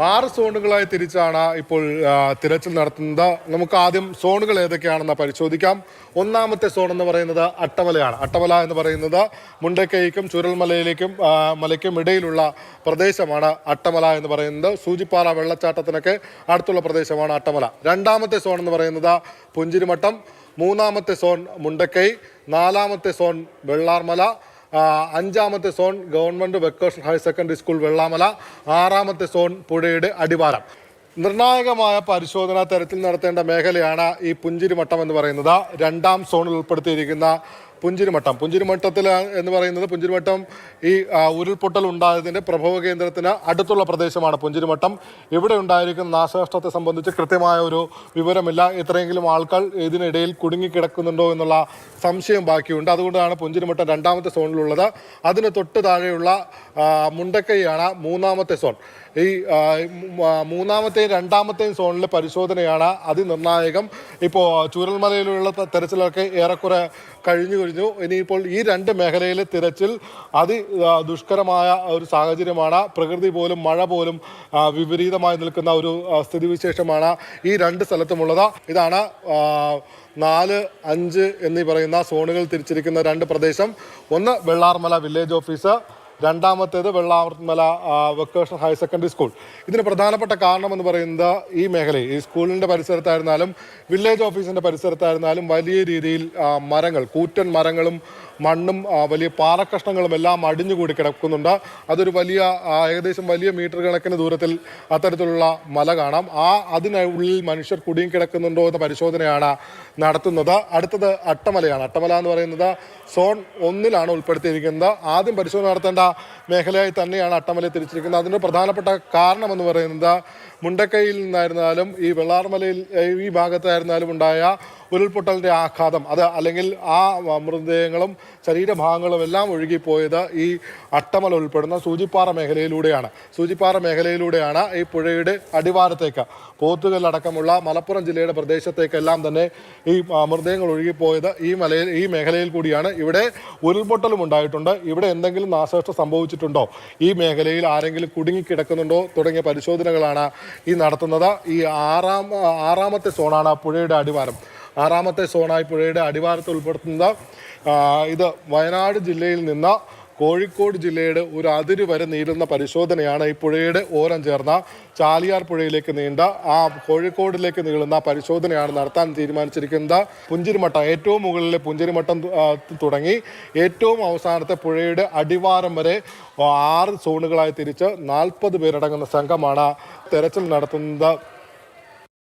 ആറ് സോണുകളായി തിരിച്ചാണ് ഇപ്പോൾ തിരച്ചിൽ നടത്തുന്നത്. നമുക്ക് ആദ്യം സോണുകൾ ഏതൊക്കെയാണെന്ന് പരിശോധിക്കാം. ഒന്നാമത്തെ സോൺ എന്ന് പറയുന്നത് അട്ടമലയാണ് അട്ടമല എന്ന് പറയുന്നത് മുണ്ടക്കൈക്കും ചുരൽമലയിലേക്കും മലയ്ക്കും ഇടയിലുള്ള പ്രദേശമാണ് അട്ടമല എന്ന് പറയുന്നത്. സൂചിപ്പാറ വെള്ളച്ചാട്ടത്തിനൊക്കെ അടുത്തുള്ള പ്രദേശമാണ് അട്ടമല രണ്ടാമത്തെ സോൺ എന്ന് പറയുന്നത് പുഞ്ചിരിമട്ടം മൂന്നാമത്തെ സോൺ മുണ്ടക്കൈ. നാലാമത്തെ സോൺ വെള്ളാർമല. അഞ്ചാമത്തെ zone government vacation higher secondary school Vellamala ആറാമത്തെ സോൺ പുഴയുടെ അടിവാരം. നിർണായകമായ പരിശോധന തരത്തിൽ നടത്തേണ്ട മേഖലയാണ് ഈ പുഞ്ചിരിമട്ടം എന്ന് പറയുന്നത്. രണ്ടാം സോണിൽ ഉൾപ്പെടുത്തിയിരിക്കുന്ന പുഞ്ചിരിമട്ടം പുഞ്ചിരിമട്ടത്തിൽ എന്ന് പറയുന്നത് പുഞ്ചിരിമട്ടം ഈ ഉരുൾപൊട്ടൽ ഉണ്ടായതിന്റെ പ്രഭവ കേന്ദ്രത്തിന് അടുത്തുള്ള പ്രദേശമാണ് പുഞ്ചിരിമട്ടം ഇവിടെ ഉണ്ടായിരിക്കുന്ന നാശനഷ്ടത്തെ സംബന്ധിച്ച് കൃത്യമായ ഒരു വിവരമില്ല. ഇത്രയെങ്കിലും ആൾക്കാർ ഇതിനിടയിൽ കുടുങ്ങിക്കിടക്കുന്നുണ്ടോ എന്നുള്ള സംശയം ബാക്കിയുണ്ട്. അതുകൊണ്ടാണ് പുഞ്ചിരിമട്ടം രണ്ടാമത്തെ സോണിലുള്ളത്. അതിന് തൊട്ട് താഴെയുള്ള മുണ്ടക്കൈയാണ് മൂന്നാമത്തെ സോൺ. ഈ മൂന്നാമത്തെയും രണ്ടാമത്തെയും സോണിലെ പരിശോധനയാണ് അതിനിർണായകം. ഇപ്പോൾ ചൂരൽമലയിലുള്ള തെരച്ചിലൊക്കെ ഏറെക്കുറെ കഴിഞ്ഞു കഴിഞ്ഞു. ഇനിയിപ്പോൾ ഈ രണ്ട് മേഖലയിലെ തിരച്ചിൽ അതി ദുഷ്കരമായ ഒരു സാഹചര്യമാണ്. പ്രകൃതി പോലും മഴ പോലും വിപരീതമായി നിൽക്കുന്ന ഒരു സ്ഥിതിവിശേഷമാണ് ഈ രണ്ട് സ്ഥലത്തുമുള്ളത്. ഇതാണ് നാല് അഞ്ച് എന്നീ പറയുന്ന സോണുകൾ തിരിച്ചിരിക്കുന്ന രണ്ട് പ്രദേശം. ഒന്ന് വെള്ളാർമല വില്ലേജ് ഓഫീസ് രണ്ടാമത്തേത് Vellamala vocational higher secondary school ഇതിന് പ്രധാനപ്പെട്ട കാരണം എന്ന് പറയുന്നത് ഈ മേഖലയിൽ ഈ സ്കൂളിന്റെ പരിസരത്തായിരുന്നാലും വില്ലേജ് ഓഫീസിന്റെ പരിസരത്തായിരുന്നാലും വലിയ രീതിയിൽ മരങ്ങൾ കൂറ്റൻ മരങ്ങളും മണ്ണും വലിയ പാറക്കഷ്ണങ്ങളും എല്ലാം അടിഞ്ഞുകൂടി കിടക്കുന്നുണ്ട്. അതൊരു വലിയ ഏകദേശം വലിയ മീറ്റർ കണക്കിന് ദൂരത്തിൽ അത്തരത്തിലുള്ള മല കാണാം. ആ അതിനുള്ളിൽ മനുഷ്യർ കുടിയും കിടക്കുന്നുണ്ടോ എന്ന പരിശോധനയാണ് നടത്തുന്നത്. അടുത്തത് അട്ടമലയാണ്. അട്ടമല എന്ന് പറയുന്നത് സോൺ ഒന്നിലാണ് ഉൾപ്പെടുത്തിയിരിക്കുന്നത്. ആദ്യം പരിശോധന നടത്തേണ്ട മേഖലയായി തന്നെയാണ് അട്ടമല തിരിച്ചിരിക്കുന്നത്. അതിന്റെ പ്രധാനപ്പെട്ട കാരണമെന്ന് പറയുന്നത് മുണ്ടക്കൈയിൽ നിന്നായിരുന്നാലും ഈ വെള്ളാർമലയിൽ ഈ ഭാഗത്തായിരുന്നാലും ഉണ്ടായ ഉരുൾപൊട്ടലിന്റെ ആഘാതം അത് അല്ലെങ്കിൽ ആ മൃതദേഹങ്ങളും ശരീരഭാഗങ്ങളും എല്ലാം ഒഴുകിപ്പോയത് ഈ അട്ടമല ഉൾപ്പെടുന്ന സൂചിപ്പാറ മേഖലയിലൂടെയാണ്. സൂചിപ്പാറ മേഖലയിലൂടെയാണ് ഈ പുഴയുടെ അടിവാരത്തേക്ക് പോത്തുകല്ലടക്കമുള്ള മലപ്പുറം ജില്ലയുടെ പ്രദേശത്തേക്കെല്ലാം തന്നെ ഈ മൃതദേഹങ്ങൾ ഒഴുകിപ്പോയത് ഈ മലയിൽ ഈ മേഖലയിൽ കൂടിയാണ്. ഇവിടെ ഉരുൾപൊട്ടലും ഉണ്ടായിട്ടുണ്ട്. ഇവിടെ എന്തെങ്കിലും നാശനഷ്ടം സംഭവിച്ചിട്ടുണ്ടോ? ഈ മേഖലയിൽ ആരെങ്കിലും കുടുങ്ങിക്കിടക്കുന്നുണ്ടോ? തുടങ്ങിയ പരിശോധനകളാണ് ഈ നടത്തുന്നത്. ഈ ആറാം ആറാമത്തെ സോണാണ് പുഴയുടെ അടിവാരം. ആറാമത്തെ സോണായി പുഴയുടെ അടിവാരത്ത് ഉൾപ്പെടുത്തുന്നത്. ഇത് വയനാട് ജില്ലയിൽ നിന്ന് കോഴിക്കോട് ജില്ലയുടെ ഒരു അതിര് വരെ നീളുന്ന പരിശോധനയാണ് ഈ പുഴയുടെ ഓരം ചേർന്ന ചാലിയാർ പുഴയിലേക്ക് നീണ്ട ആ കോഴിക്കോടിലേക്ക് നീളുന്ന പരിശോധനയാണ് നടത്താൻ തീരുമാനിച്ചിരിക്കുന്നത്. പുഞ്ചിരിമട്ടം ഏറ്റവും മുകളിലെ പുഞ്ചിരിമട്ടം തുടങ്ങി ഏറ്റവും അവസാനത്തെ പുഴയുടെ അടിവാരം വരെ ആറ് സോണുകളായി തിരിച്ച് നാൽപ്പത് പേരടങ്ങുന്ന സംഘമാണ് തെരച്ചിൽ നടത്തുന്നത്.